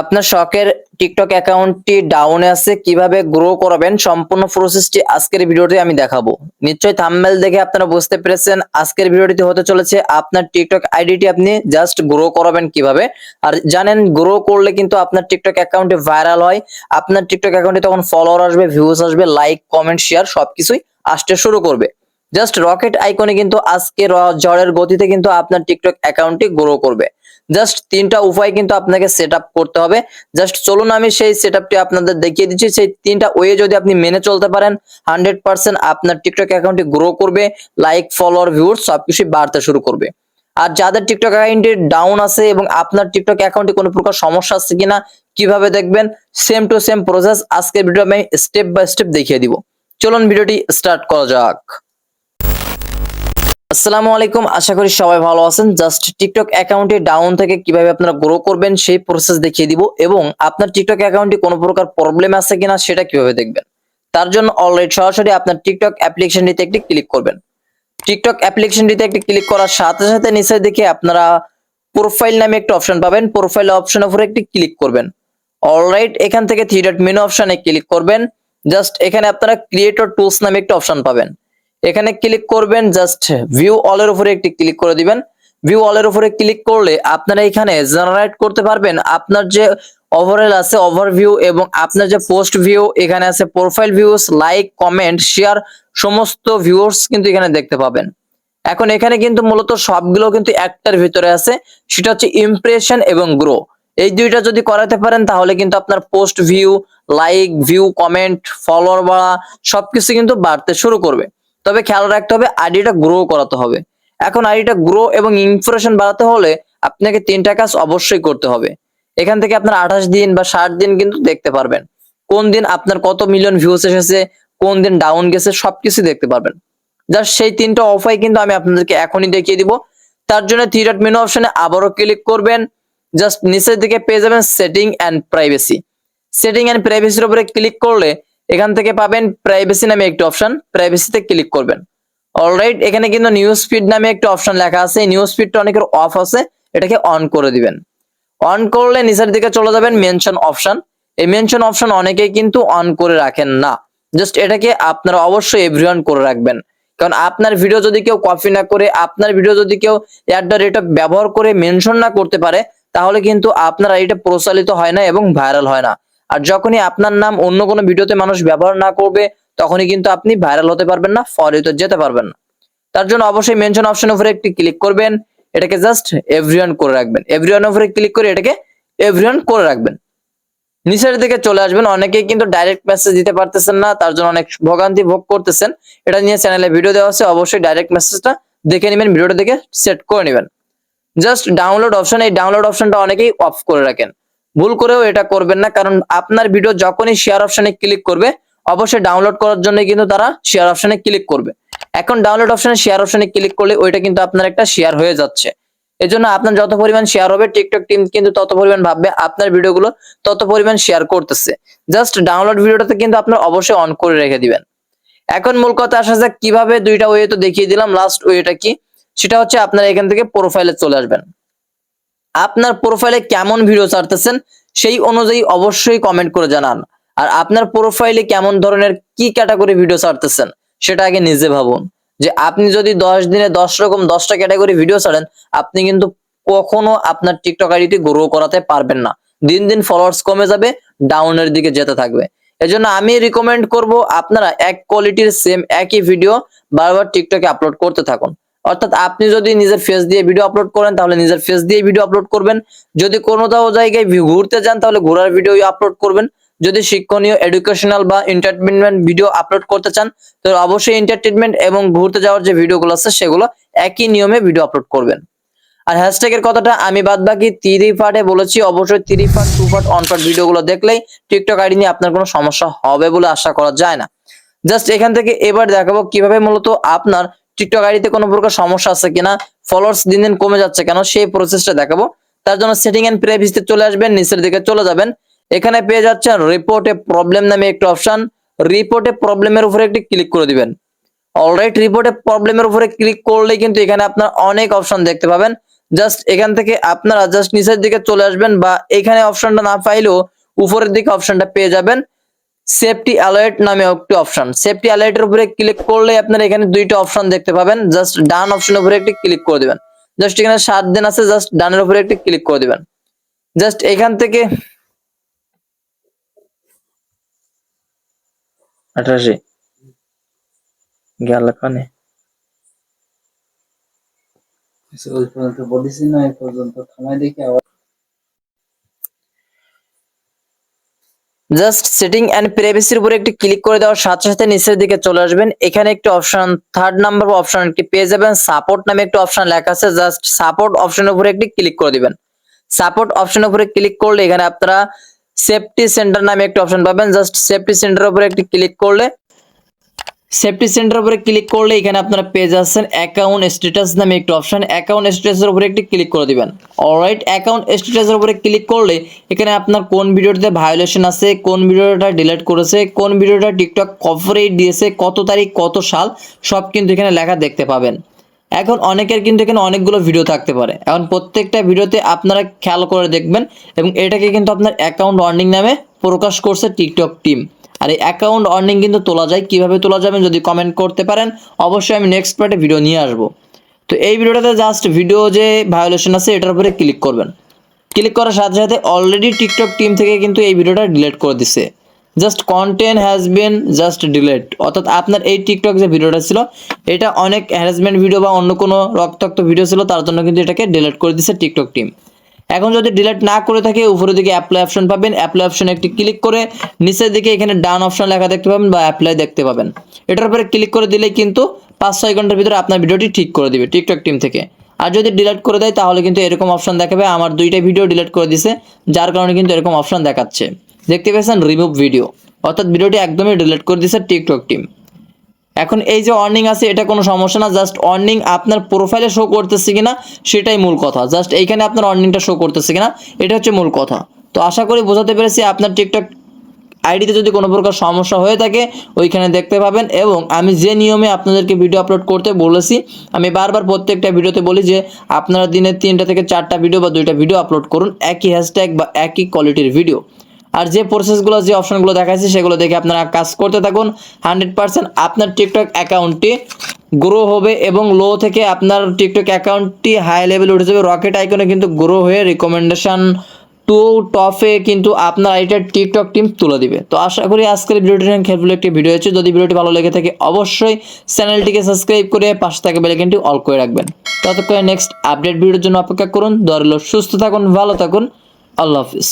আপনার শখের টিকটক অ্যাকাউন্টটি ডাউনে আছে, কীভাবে গ্রো করবেন, সম্পূর্ণ প্রসেসটি আজকের ভিডিওতে আমি দেখাবো। নিশ্চয়ই থাম্বনেল দেখে আপনারা বুঝতে পেরেছেন, আজকের ভিডিওটিতে হতে চলেছে আপনার টিকটক আইডিটি আপনি জাস্ট গ্রো করাবেন কীভাবে। আর জানেন গ্রো করলে কিন্তু আপনার টিকটক অ্যাকাউন্টে ভাইরাল হয়, আপনার টিকটক অ্যাকাউন্টে তখন ফলোয়ার আসবে ভিউজ আসবে লাইক কমেন্ট শেয়ার সবকিছুই আসতে শুরু করবে। জাস্ট রকেট আইকনে কিন্তু আজকে র- ঝড়ের গতিতে কিন্তু আপনার টিকটক অ্যাকাউন্টটি গ্রো করবে। জাস্ট তিনটা উপায় কিন্তু আপনাকে সেট করতে হবে। জাস্ট চলুন আমি সেই সেট আপনাদের দেখিয়ে দিচ্ছি। সেই তিনটা ওয়ে যদি আপনি মেনে চলতে পারেন, হান্ড্রেড পার্সেন্ট আপনার টিকটক অ্যাকাউন্টটি গ্রো করবে, লাইক, ফলোয়ার ভিউর সবকিছুই বাড়তে শুরু করবে। আর যাদের টিকটক অ্যাকাউন্টে ডাউন আছে এবং আপনার টিকটক অ্যাকাউন্টে কোনো প্রকার সমস্যা আছে কিনা, কীভাবে দেখবেন, সেম টু সেম প্রসেস। আজকের ভিডিও আমি স্টেপ বাই স্টেপ দেখিয়ে দিব। চলুন ভিডিওটি স্টার্ট করা যাক। আসসালামু আলাইকুম, আশা করি সবাই ভালো আছেন। জাস্ট টিকটক অ্যাকাউন্টে ডাউন থেকে কীভাবে আপনারা গ্রো করবেন, সেই প্রসেস দেখিয়ে দিব এবং আপনার টিকটক অ্যাকাউন্টে কোনো প্রকার প্রবলেম আছে কিনা সেটা কীভাবে দেখবেন। তার জন্য অলরেডি সরাসরি আপনার টিকটক অ্যাপ্লিকেশনটিতে একটি ক্লিক করবেন। টিকটক অ্যাপ্লিকেশনটিতে একটি ক্লিক করার সাথে সাথে নিচে দেখে আপনারা প্রোফাইল নামে একটা অপশন পাবেন। প্রোফাইল অপশনের উপরে একটি ক্লিক করবেন। অলরাইট এখান থেকে থ্রি ডট মেনু অপশনে ক্লিক করবেন। জাস্ট এখানে আপনারা ক্রিয়েটর টুলস নামে একটা অপশন পাবেন। এখানে ক্লিক করবেন জাস্ট ভিউ অলের উপরে একটি ক্লিক করে দিবেন। ভিউ অলের উপরে ক্লিক করলে আপনারা এখানে জেনারেট করতে পারবেন। আপনার যে ওভারঅল আছে ওভারভিউ এবং আপনার যে পোস্ট ভিউ এখানে আছে profile views like comment share সমস্ত ভিউয়ার্স কিন্তু এখানে দেখতে পাবেন। এখন এখানে কিন্তু মূলত সবগুলো কিন্তু একটার ভিতরে আছে। সেটা হচ্ছে ইমপ্রেশন এবং গ্রো এই দুইটা যদি করাতে পারেন তাহলে কিন্তু আপনার post view like view comment follower বাড়া সবকিছু কিন্তু বাড়তে শুরু করবে। তবে খেয়াল রাখতে হবে আইডিটা গ্রো করাতে হবে। এখন আইডিটা গ্রো এবং ইমপ্রেশন বাড়াতে হলে আপনাকে তিনটা কাজ অবশ্যই করতে হবে। এখান থেকে আপনার আঠাশ দিন বা ষাট দিন কিন্তু দেখতে পারবেন। কোন দিন আপনার কত মিলিয়ন ভিউস এসেছে, কোন দিন ডাউন গেছে, সবকিছু দেখতে পারবেন। জাস্ট সেই তিনটা অফাই কিন্তু আমি আপনাদেরকে এখনই দেখিয়ে দিব। তার জন্য থ্রি ডট মেনু অপশনে আবারও ক্লিক করবেন। জাস্ট নিচের দিকে পেয়ে যাবেন setting and privacy setting and প্রাইভেসির উপরে ক্লিক করলে এখান থেকে পাবেন প্রাইভেসি নামে একটি অপশন প্রাইভেসিতে ক্লিক করবেন। অলরাইট এখানে কিন্তু নিউজ ফিড নামে একটা অপশন লেখা আছে। এই নিউজ ফিডটা অনেকের অফ আছে, এটাকে অন করে দিবেন। অন করলে নিচের দিকে চলে যাবেন মেনশন অপশন এই মেনশন অপশন অনেকেই কিন্তু অন করে রাখেন না। জাস্ট এটাকে আপনারা অবশ্যই এভরিওয়ান করে রাখবেন। কারণ আপনার ভিডিও যদি কেউ কপি না করে, আপনার ভিডিও যদি কেউ অ্যাট দ্য রেট ব্যবহার করে মেনশন না করতে পারে, তাহলে কিন্তু আপনার এটা প্রচালিত হয় না এবং ভাইরাল হয় না। আর যখনই আপনার নাম অন্য কোনো ভিডিওতে মানুষ ব্যবহার না করবে, তখনই কিন্তু আপনি ভাইরাল হতে পারবেন না ফলোতে যেতে পারবেন না। তার জন্য অবশ্যই মেনশন অপশন উপরে একটি ক্লিক করবেন, এটাকে জাস্ট এভরিওয়ান করে রাখবেন। এভরিওয়ান উপরে ক্লিক করে এটাকে এভরিওয়ান করে রাখবেন। নিচের দিকে চলে আসবেন, অনেকেই কিন্তু ডাইরেক্ট মেসেজ দিতে পারতেছেন না, তার জন্য অনেক ভোগান্তি ভোগ করতেছেন। এটা নিয়ে চ্যানেলে ভিডিও দেওয়া আছে, অবশ্যই ডাইরেক্ট মেসেজটা দেখে নেবেন ভিডিওটা দেখে সেট করে নেবেন। জাস্ট ডাউনলোড অপশন এই ডাউনলোড অপশনটা অনেকেই অফ করে রাখেন। ভুল করেও এটা করবেন না, কারণ আপনার ভিডিও যখনই শেয়ার অপশনে ক্লিক করবে, অবশ্যই ডাউনলোড করার জন্য কিন্তু তারা শেয়ার অপশনে ক্লিক করবে। এখন ডাউনলোড অপশনে শেয়ার অপশনে ক্লিক করলে ওইটা কিন্তু আপনার একটা শেয়ার হয়ে যাচ্ছে। এজন্য আপনার যত পরিমাণ শেয়ার হবে টিকটক টিম কিন্তু তত পরিমাণ ভাববে আপনার ভিডিওগুলো তত পরিমাণ শেয়ার করতেছে। জাস্ট ডাউনলোড ভিডিওটাতে কিন্তু আপনার অবশ্যই অন করে রেখে দিবেন। এখন মূল কথা আসা যাক, কীভাবে দুইটা ওয়ে তো দেখিয়ে দিলাম লাস্ট ওয়েটা কি? সেটা হচ্ছে আপনারা এখান থেকে প্রোফাইলে চলে আসবেন। আপনার প্রোফাইলে কেমন ভিডিও ছাড়তেছেন, সেই অনুযায়ী অবশ্যই কমেন্ট করে জানান। আর আপনার প্রোফাইলে কেমন ধরনের, কি ক্যাটাগরি ভিডিও ছাড়তেছেন, সেটা আগে নিজে ভাবুন। যে আপনি যদি দশ দিনে দশ রকম দশটা ক্যাটাগরি ভিডিও ছাড়েন, আপনি কিন্তু কখনো আপনার টিকটক আইডিটি গ্রো করাতে পারবেন না। দিন দিন ফলোয়ার্স কমে যাবে ডাউনের দিকে যেতে থাকবে। এজন্য আমি রিকমেন্ড করব আপনারা এক কোয়ালিটির সেম একই ভিডিও বারবার টিকটকে আপলোড করতে থাকুন। অর্থাৎ আপনি যদি নিজের ফেস দিয়ে ভিডিও আপলোড করেন, তাহলে নিজের ফেস দিয়ে ভিডিও আপলোড করবেন। যদি কোনো দাও জায়গায় ঘুরতে যান তাহলে ঘোরার ভিডিও আপলোড করবেন। যদি শিক্ষণীয় এডুকেশনাল বা এন্টারটেনমেন্ট ভিডিও আপলোড করতে চান তো অবশ্যই এন্টারটেনমেন্ট এবং ঘুরতে যাওয়ার যে ভিডিওগুলো আছে, সেগুলো একই নিয়মে ভিডিও আপলোড করবেন। আর হ্যাশট্যাগের কথাটা আমি বাদ বাকি থ্রি পার্টে বলেছি। অবশ্যই three part two part one part ভিডিওগুলো দেখলেই টিকটক আইডি নিয়ে আপনার কোনো সমস্যা হবে বলে আশা করা যায় না। জাস্ট এখান থেকে এবার দেখাবো কীভাবে মূলত আপনার টিকটক আইডিতে কোনো প্রকার সমস্যা আছে কিনা ফলোয়ার্স দিন দিন কমে যাচ্ছে কেন, সেই প্রসেসটা দেখাবো। তার জন্য সেটিং এন্ড প্রাইভেসিতে চলে আসবেন, নিচের দিকে চলে যাবেন। এখানে পেয়ে যাচ্ছেন রিপোর্টে প্রবলেম নামে একটা অপশন রিপোর্টে প্রবলেমের উপরে একটি ক্লিক করে দিবেন। অলরাইট রিপোর্টে প্রবলেমের উপরে ক্লিক করলে কিন্তু এখানে আপনার অনেক অপশন দেখতে পাবেন। জাস্ট এখান থেকে আপনারা জাস্ট নিচের দিকে চলে আসবেন বা এখানে অপশনটা না পাইলেও উপরের দিকে অপশনটা পেয়ে যাবেন। সেফটি অ্যালার্ট নামে একটি অপশন সেফটি অ্যালার্টের উপরে ক্লিক করলে আপনারা এখানে দুইটা অপশন দেখতে পাবেন। জাস্ট ডান অপশনের উপরে একটি ক্লিক করে দিবেন। জাস্ট এখানে সাত দিন আছে জাস্ট ডানের উপরে একটি ক্লিক করে দিবেন। জাস্ট এখান থেকে আঠাশি। গেল কানে? এই পর্যন্ত থামাই দেখি আবার জাস্ট সেটিং এন্ড প্রাইভেসির উপরে একটি ক্লিক করে দেওয়ার সাথে সাথে নিচের দিকে চলে আসবেন। এখানে একটি অপশন থার্ড নাম্বার অপশন একটি পেয়ে যাবেন? সাপোর্ট নামে একটি অপশন লেখা আছে। জাস্ট সাপোর্ট অপশনের উপরে একটি ক্লিক করে দিবেন। সাপোর্ট অপশনের উপরে ক্লিক করলে এখানে আপনারা সেফটি সেন্টার নামে একটি অপশন পাবেন। জাস্ট সেফটি সেন্টারের উপরে একটি ক্লিক করলে সেফটি সেন্টার উপরে ক্লিক করলে এখানে আপনারা পেয়ে যাচ্ছেন অ্যাকাউন্ট স্ট্যাটাস নামে একটি অপশন অ্যাকাউন্ট স্ট্যাটাসের উপরে একটি ক্লিক করে দিবেন। অলরাইট অ্যাকাউন্ট স্ট্যাটাসের উপরে ক্লিক করলে এখানে আপনার কোন ভিডিওতে ভায়োলেশন আছে, কোন ভিডিওটা ডিলিট করেছে, কোন ভিডিওটা টিকটক কভারেট দিয়েছে, কত তারিখ, কত সাল, সব কিন্তু এখানে লেখা দেখতে পাবেন। এখন অনেকের কিন্তু এখানে অনেকগুলো ভিডিও থাকতে পারে। এখন প্রত্যেকটা ভিডিওতে আপনারা খেয়াল করে দেখবেন এবং এটাকে কিন্তু আপনার অ্যাকাউন্ট ওয়ার্নিং নামে প্রকাশ করছে টিকটক টিম আর এই অ্যাকাউন্ট আর্নিং কিন্তু তোলা যায়। কীভাবে তোলা যাবে যদি কমেন্ট করতে পারেন, অবশ্যই আমি নেক্সট পার্টে ভিডিও নিয়ে আসব। তো এই ভিডিওটাতে জাস্ট ভিডিও যে ভায়োলেশন আছে, এটার উপরে ক্লিক করবেন। ক্লিক করার সাথে সাথে অলরেডি টিকটক টিম থেকে কিন্তু এই ভিডিওটা ডিলিট করে দিছে। Just content has been just delete অর্থাৎ আপনার এই টিকটক যে ভিডিওটা ছিল, এটা অনেক হ্যারাসমেন্ট ভিডিও বা অন্য কোনো রক্তাক্ত ভিডিও ছিল, তার জন্য কিন্তু এটাকে ডিলিট করে দিছে টিকটক টিম এখন যদি ডিলেট না করে থাকে, উপরের দিকে অ্যাপ্লাই অপশন পাবেন। অ্যাপ্লাই অপশনে একটি ক্লিক করে নিচের দিকে এখানে ডান অপশন লেখা দেখতে পাবেন বা অ্যাপ্লাই দেখতে পাবেন। এটার উপরে ক্লিক করে দিলেই কিন্তু পাঁচ ছয় ঘণ্টার ভিতরে আপনার ভিডিওটি ঠিক করে দিবে টিকটক টিম থেকে। আর যদি ডিলিট করে দেয়, তাহলে কিন্তু এরকম অপশন দেখাবে। আমার দুইটা ভিডিও ডিলিট করে দিছে, যার কারণে কিন্তু এরকম অপশন দেখাচ্ছে। দেখতে পেয়েছেন রিমুভ ভিডিও অর্থাৎ ভিডিওটি একদমই ডিলিট করে দিছে টিকটক টিম এখন এই যে অর্নিং আছে, এটা কোনো সমস্যা না জাস্ট অর্নিং আপনার প্রোফাইলে শো করতেছে কিনা, সেটাই মূল কথা। জাস্ট এইখানে আপনার অর্নিংটা শো করতেছে কিনা, এটা হচ্ছে মূল কথা। তো আশা করি বোঝাতে পেরেছি আপনার টিকটক আইডিতে যদি কোনো প্রকার সমস্যা হয়ে থাকে, ওইখানে দেখতে পাবেন এবং আমি যে নিয়মে আপনাদেরকে ভিডিও আপলোড করতে বলেছি, আমি বারবার প্রত্যেকটা ভিডিওতে বলি যে, আপনারা দিনে তিনটা থেকে চারটা ভিডিও বা দুইটা ভিডিও আপলোড করুন, একই হ্যাশট্যাগ বা একই কোয়ালিটির ভিডিও আর যে প্রসেসগুলো যে অপশনগুলো দেখাচ্ছি সেগুলো দেখে আপনারা কাজ করতে থাকুন। হান্ড্রেড পার্সেন্ট আপনার টিকটক অ্যাকাউন্টটি গ্রো হবে এবং লো থেকে আপনার টিকটক অ্যাকাউন্টটি হাই লেভেলে উঠে যাবে। রকেট আইকনে কিন্তু গ্রো হয়ে রিকমেন্ডেশন টু টপে কিন্তু আপনার এটা টিকটক টিম তুলে দিবে। তো আশা করি আজকের ভিডিওটি খেলফুল একটি ভিডিও হচ্ছে যদি ভিডিওটি ভালো লেগে থাকে, অবশ্যই চ্যানেলটিকে সাবস্ক্রাইব করে পাশে থাকা বেলাইকনটি অল করে রাখবেন। ততক্ষণে নেক্সট আপডেট ভিডিওর জন্য অপেক্ষা করুন। দরল সুস্থ থাকুন, ভালো থাকুন। আল্লাহ হাফিজ।